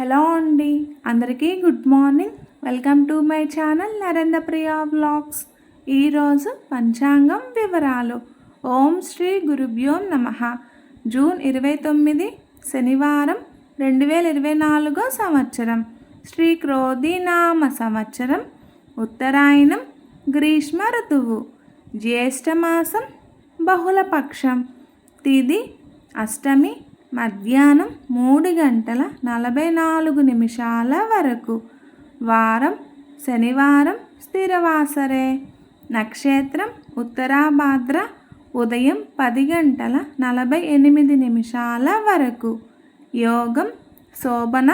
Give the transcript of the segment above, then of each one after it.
Hello అండి. అందరికీ good morning. Welcome to my channel Narendra Priya vlogs. ఈరోజు పంచాంగం వివరాలు. ఓం శ్రీ గురుభ్యో నమ. జూన్ ఇరవై తొమ్మిది శనివారం రెండు వేల ఇరవై నాలుగో సంవత్సరం. శ్రీ క్రోధినామ సంవత్సరం. ఉత్తరాయణం గ్రీష్మ ఋతువు. జ్యేష్ఠమాసం బహుళపక్షం. తిది అష్టమి మధ్యాహ్నం మూడు గంటల నలభై నాలుగు నిమిషాల వరకు. వారం శనివారం స్థిరవాసరే. నక్షత్రం ఉత్తరాభాద్ర ఉదయం పది గంటల నలభై ఎనిమిది నిమిషాల వరకు. యోగం శోభన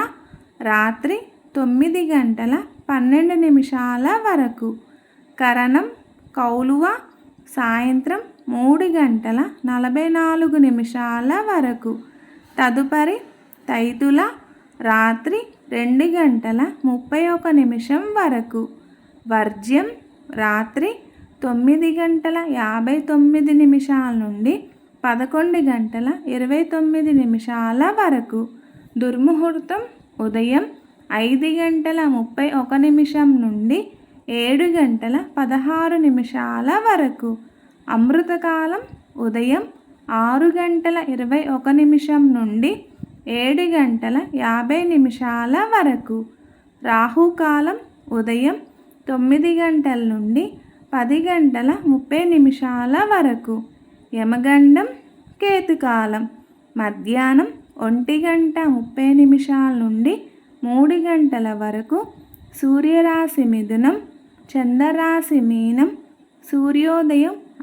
రాత్రి తొమ్మిది గంటల పన్నెండు నిమిషాల వరకు. కరణం కౌలువ సాయంత్రం మూడు గంటల నలభై నాలుగు నిమిషాల వరకు. తదుపరి తైతుల రాత్రి రెండు గంటల ముప్పై ఒక నిమిషం వరకు. వర్జ్యం రాత్రి తొమ్మిది గంటల యాభై తొమ్మిది నిమిషాల నుండి పదకొండు గంటల ఇరవై తొమ్మిది నిమిషాల వరకు. దుర్ముహూర్తం ఉదయం ఐదు గంటల ముప్పై ఒక నిమిషం నుండి ఏడు గంటల పదహారు నిమిషాల వరకు. అమృతకాలం ఉదయం ఆరు గంటల ఇరవై ఒక నిమిషం నుండి ఏడు గంటల యాభై నిమిషాల వరకు. రాహుకాలం ఉదయం తొమ్మిది గంటల నుండి పది గంటల ముప్పై నిమిషాల వరకు. యమగండం కేతుకాలం మధ్యాహ్నం ఒంటి గంట ముప్పై నిమిషాల నుండి మూడు గంటల వరకు. సూర్యరాశి మిథునం చంద్రరాశి మీనం సూర్యోదయం